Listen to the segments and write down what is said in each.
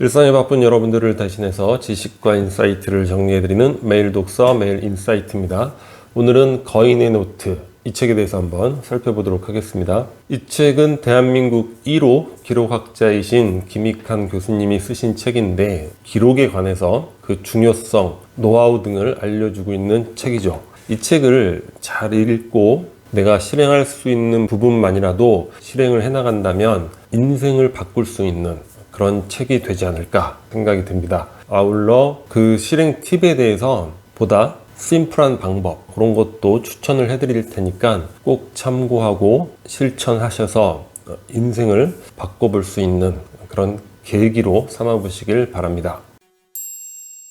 일상에 바쁜 여러분들을 대신해서 지식과 인사이트를 정리해드리는 매일 독서 매일 인사이트입니다. 오늘은 거인의 노트 이 책에 대해서 한번 살펴보도록 하겠습니다. 이 책은 대한민국 1호 기록학자이신 김익한 교수님이 쓰신 책인데 기록에 관해서 그 중요성, 노하우 등을 알려주고 있는 책이죠. 이 책을 잘 읽고 내가 실행할 수 있는 부분만이라도 실행을 해나간다면 인생을 바꿀 수 있는 그런 책이 되지 않을까 생각이 듭니다. 아울러 그 실행 팁에 대해서 보다 심플한 방법 그런 것도 추천을 해드릴 테니까 꼭 참고하고 실천하셔서 인생을 바꿔볼 수 있는 그런 계기로 삼아보시길 바랍니다.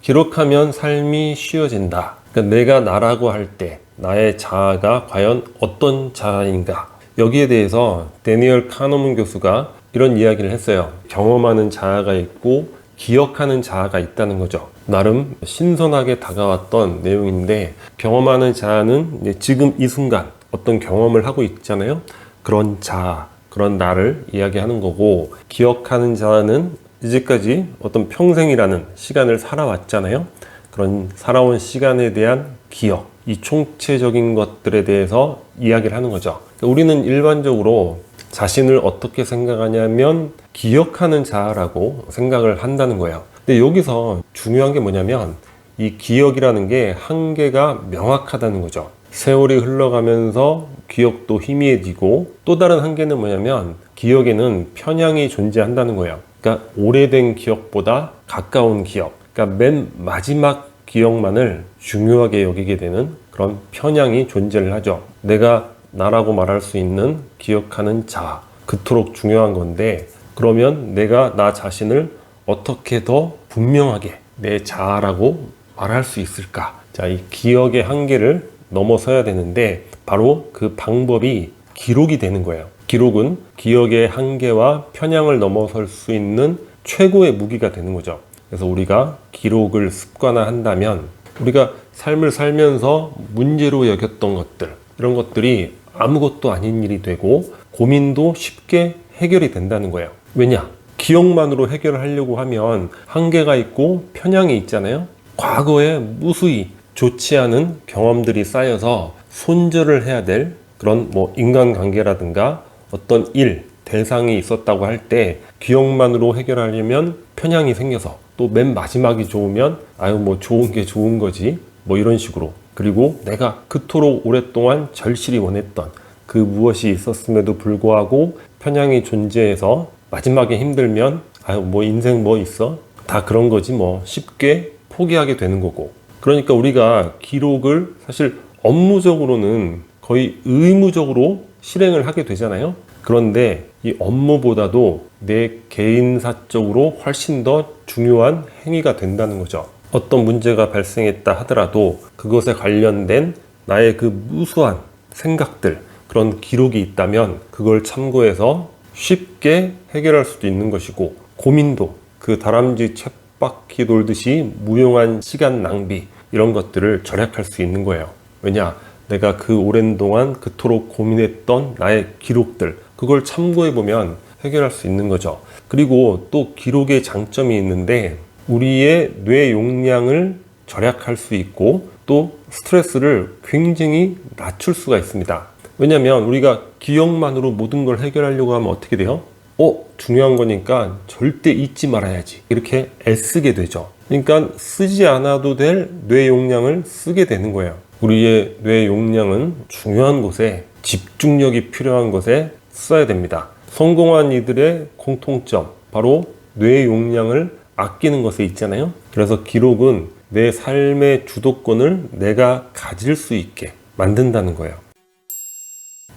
기록하면 삶이 쉬워진다. 그러니까 내가 나라고 할 때 나의 자아가 과연 어떤 자아인가? 여기에 대해서 데니얼 카노문 교수가 이런 이야기를 했어요. 경험하는 자아가 있고 기억하는 자아가 있다는 거죠. 나름 신선하게 다가왔던 내용인데 경험하는 자아는 지금 이 순간 어떤 경험을 하고 있잖아요. 그런 자아, 그런 나를 이야기하는 거고 기억하는 자아는 이제까지 어떤 평생이라는 시간을 살아왔잖아요. 그런 살아온 시간에 대한 기억, 이 총체적인 것들에 대해서 이야기를 하는 거죠. 그러니까 우리는 일반적으로 자신을 어떻게 생각하냐면 기억하는 자라고 생각을 한다는 거예요. 근데 여기서 중요한 게 뭐냐면 이 기억이라는 게 한계가 명확하다는 거죠. 세월이 흘러가면서 기억도 희미해지고 또 다른 한계는 뭐냐면 기억에는 편향이 존재한다는 거예요. 그러니까 오래된 기억보다 가까운 기억. 그러니까 맨 마지막 기억만을 중요하게 여기게 되는 그런 편향이 존재를 하죠. 내가 나라고 말할 수 있는 기억하는 자. 그토록 중요한 건데 그러면 내가 나 자신을 어떻게 더 분명하게 내 자아라고 말할 수 있을까? 자, 이 기억의 한계를 넘어서야 되는데 바로 그 방법이 기록이 되는 거예요. 기록은 기억의 한계와 편향을 넘어설 수 있는 최고의 무기가 되는 거죠. 그래서 우리가 기록을 습관화한다면 우리가 삶을 살면서 문제로 여겼던 것들 이런 것들이 아무것도 아닌 일이 되고 고민도 쉽게 해결이 된다는 거예요. 왜냐? 기억만으로 해결을 하려고 하면 한계가 있고 편향이 있잖아요. 과거에 무수히 좋지 않은 경험들이 쌓여서 손절을 해야 될 그런 뭐 인간관계라든가 어떤 일, 대상이 있었다고 할 때 기억만으로 해결하려면 편향이 생겨서 또 맨 마지막이 좋으면 아유 뭐 좋은 게 좋은 거지 뭐 이런 식으로. 그리고 내가 그토록 오랫동안 절실히 원했던 그 무엇이 있었음에도 불구하고 편향이 존재해서 마지막에 힘들면 아유 뭐 인생 뭐 있어? 다 그런 거지 뭐. 쉽게 포기하게 되는 거고. 그러니까 우리가 기록을 사실 업무적으로는 거의 의무적으로 실행을 하게 되잖아요. 그런데 이 업무보다도 내 개인사적으로 훨씬 더 중요한 행위가 된다는 거죠 어떤 문제가 발생했다 하더라도 그것에 관련된 나의 그 무수한 생각들 그런 기록이 있다면 그걸 참고해서 쉽게 해결할 수도 있는 것이고 고민도 그 다람쥐 쳇바퀴 돌듯이 무용한 시간 낭비 이런 것들을 절약할 수 있는 거예요. 왜냐? 내가 그 오랜 동안 그토록 고민했던 나의 기록들 그걸 참고해 보면 해결할 수 있는 거죠. 그리고 또 기록의 장점이 있는데 우리의 뇌 용량을 절약할 수 있고 또 스트레스를 굉장히 낮출 수가 있습니다. 왜냐하면 우리가 기억만으로 모든 걸 해결하려고 하면 어떻게 돼요? 어, 중요한 거니까 절대 잊지 말아야지. 이렇게 애쓰게 되죠. 그러니까 쓰지 않아도 될 뇌 용량을 쓰게 되는 거예요. 우리의 뇌 용량은 중요한 곳에 집중력이 필요한 곳에 써야 됩니다. 성공한 이들의 공통점, 바로 뇌 용량을 아끼는 것에 있잖아요. 그래서 기록은 내 삶의 주도권을 내가 가질 수 있게 만든다는 거예요.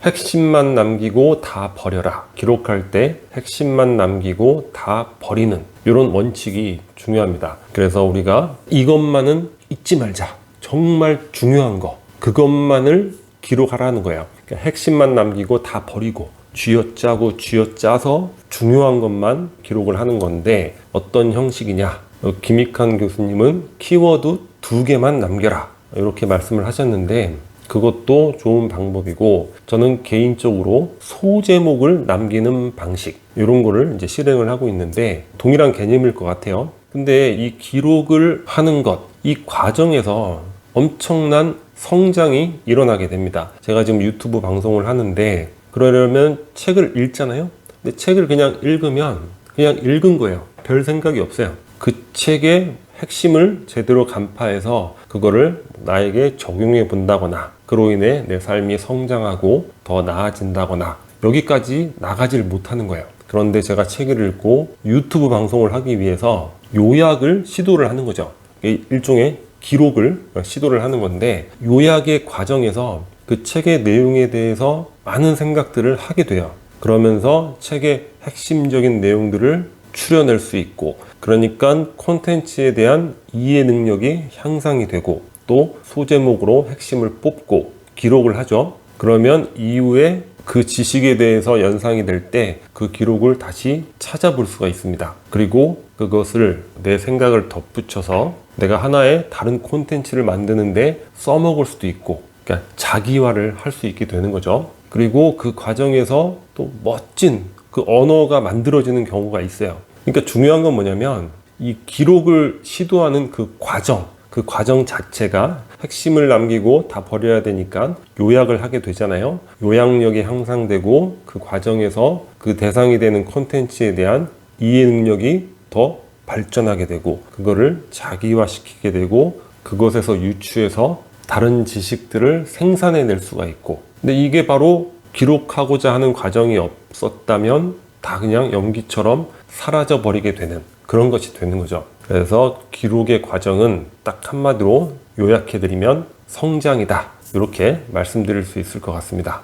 핵심만 남기고 다 버려라. 기록할 때 핵심만 남기고 다 버리는 이런 원칙이 중요합니다. 그래서 우리가 이것만은 잊지 말자. 정말 중요한 거. 그것만을 기록하라는 거예요. 그러니까 핵심만 남기고 다 버리고 쥐어짜고 쥐어짜서 중요한 것만 기록을 하는 건데 어떤 형식이냐? 어, 김익한 교수님은 키워드 두 개만 남겨라. 이렇게 말씀을 하셨는데 그것도 좋은 방법이고 저는 개인적으로 소제목을 남기는 방식 이런 거를 이제 실행을 하고 있는데 동일한 개념일 것 같아요. 근데 이 기록을 하는 것, 이 과정에서 엄청난 성장이 일어나게 됩니다. 제가 지금 유튜브 방송을 하는데 그러려면 책을 읽잖아요. 근데 책을 그냥 읽으면 그냥 읽은 거예요. 별 생각이 없어요. 그 책의 핵심을 제대로 간파해서 그거를 나에게 적용해 본다거나 그로 인해 내 삶이 성장하고 더 나아진다거나 여기까지 나가질 못하는 거예요. 그런데 제가 책을 읽고 유튜브 방송을 하기 위해서 요약을 시도를 하는 거죠. 이 일종의 기록을 시도를 하는 건데 요약의 과정에서 그 책의 내용에 대해서 많은 생각들을 하게 돼요. 그러면서 책의 핵심적인 내용들을 추려낼 수 있고 그러니까 콘텐츠에 대한 이해 능력이 향상이 되고 또 소제목으로 핵심을 뽑고 기록을 하죠. 그러면 이후에 그 지식에 대해서 연상이 될 때 그 기록을 다시 찾아볼 수가 있습니다. 그리고 그것을 내 생각을 덧붙여서 내가 하나의 다른 콘텐츠를 만드는데 써먹을 수도 있고 그러니까 자기화를 할 수 있게 되는 거죠. 그리고 그 과정에서 또 멋진 그 언어가 만들어지는 경우가 있어요. 그러니까 중요한 건 뭐냐면 이 기록을 시도하는 그 과정, 그 과정 자체가 핵심을 남기고 다 버려야 되니까 요약을 하게 되잖아요. 요약력이 향상되고 그 과정에서 그 대상이 되는 콘텐츠에 대한 이해 능력이 더 발전하게 되고 그거를 자기화시키게 되고 그것에서 유추해서 다른 지식들을 생산해 낼 수가 있고 근데 이게 바로 기록하고자 하는 과정이 없었다면 다 그냥 연기처럼 사라져 버리게 되는 그런 것이 되는 거죠. 그래서 기록의 과정은 딱 한마디로 요약해 드리면 성장이다. 이렇게 말씀드릴 수 있을 것 같습니다.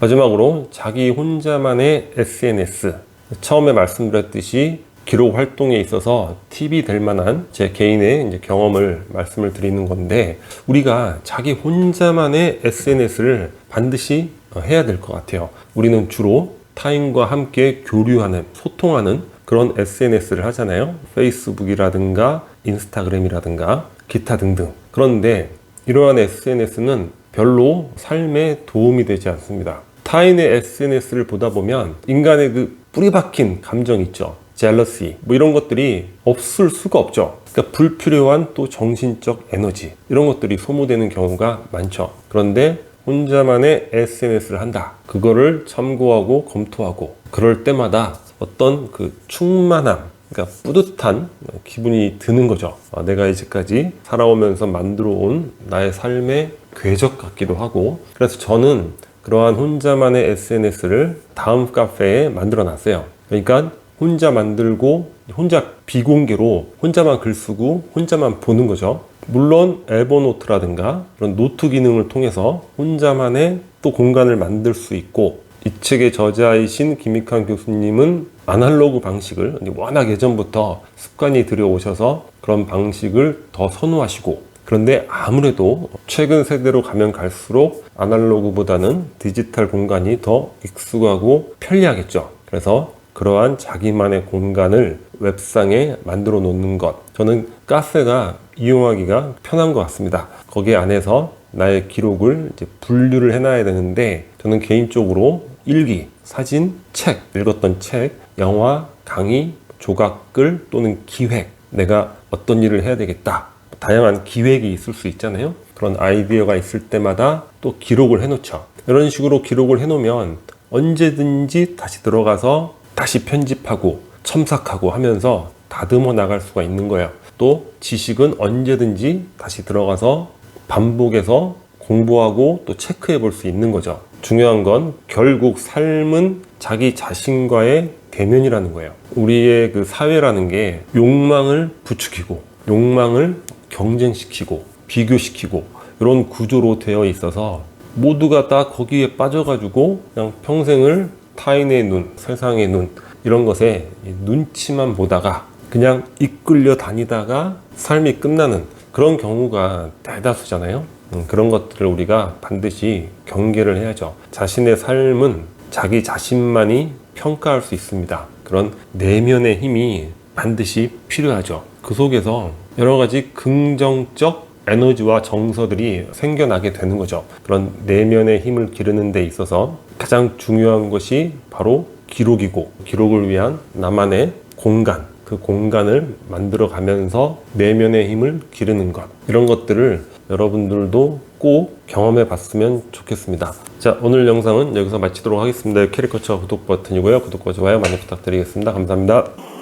마지막으로 자기 혼자만의 SNS. 처음에 말씀드렸듯이 기록 활동에 있어서 팁이 될 만한 제 개인의 이제 경험을 말씀을 드리는 건데 우리가 자기 혼자만의 SNS를 반드시 해야 될 것 같아요. 우리는 주로 타인과 함께 교류하는, 소통하는 그런 SNS를 하잖아요. 페이스북이라든가 인스타그램이라든가 기타 등등. 그런데 이러한 SNS는 별로 삶에 도움이 되지 않습니다. 타인의 SNS를 보다 보면 인간의 그 뿌리 박힌 감정 있죠. 젤러시 뭐 이런 것들이 없을 수가 없죠. 그러니까 불필요한 또 정신적 에너지 이런 것들이 소모되는 경우가 많죠. 그런데 혼자만의 SNS를 한다. 그거를 참고하고 검토하고 그럴 때마다 어떤 그 충만함, 그러니까 뿌듯한 기분이 드는 거죠. 아, 내가 이제까지 살아오면서 만들어 온 나의 삶의 궤적 같기도 하고 그래서 저는 그러한 혼자만의 SNS를 다음 카페에 만들어 놨어요. 그러니까 혼자 만들고 혼자 비공개로 혼자만 글 쓰고 혼자만 보는 거죠. 물론 에버노트라든가 그런 노트 기능을 통해서 혼자만의 또 공간을 만들 수 있고 이 책의 저자이신 김익환 교수님은 아날로그 방식을 워낙 예전부터 습관이 들여오셔서 그런 방식을 더 선호하시고 그런데 아무래도 최근 세대로 가면 갈수록 아날로그보다는 디지털 공간이 더 익숙하고 편리하겠죠. 그래서 그러한 자기만의 공간을 웹상에 만들어 놓는 것. 저는 카페가 이용하기가 편한 것 같습니다. 거기 안에서 나의 기록을 이제 분류를 해놔야 되는데 저는 개인적으로 일기, 사진, 책, 읽었던 책, 영화, 강의, 조각글 또는 기획, 내가 어떤 일을 해야 되겠다. 다양한 기획이 있을 수 있잖아요. 그런 아이디어가 있을 때마다 또 기록을 해놓죠. 이런 식으로 기록을 해놓으면 언제든지 다시 들어가서 다시 편집하고 첨삭하고 하면서 다듬어 나갈 수가 있는 거예요. 또 지식은 언제든지 다시 들어가서 반복해서 공부하고 또 체크해 볼 수 있는 거죠. 중요한 건 결국 삶은 자기 자신과의 대면이라는 거예요. 우리의 그 사회라는 게 욕망을 부추기고 욕망을 경쟁시키고 비교시키고 이런 구조로 되어 있어서 모두가 다 거기에 빠져가지고 그냥 평생을 타인의 눈, 세상의 눈 이런 것에 눈치만 보다가 그냥 이끌려 다니다가 삶이 끝나는 그런 경우가 대다수잖아요. 음, 그런 것들을 우리가 반드시 경계를 해야죠. 자신의 삶은 자기 자신만이 평가할 수 있습니다. 그런 내면의 힘이 반드시 필요하죠. 그 속에서 여러 가지 긍정적 에너지와 정서들이 생겨나게 되는 거죠. 그런 내면의 힘을 기르는 데 있어서 가장 중요한 것이 바로 기록이고 기록을 위한 나만의 공간, 그 공간을 만들어 가면서 내면의 힘을 기르는 것. 이런 것들을 여러분들도 꼭 경험해 봤으면 좋겠습니다. 자, 오늘 영상은 여기서 마치도록 하겠습니다. 캐리커처 구독 버튼이고요. 구독과 좋아요 많이 부탁드리겠습니다. 감사합니다.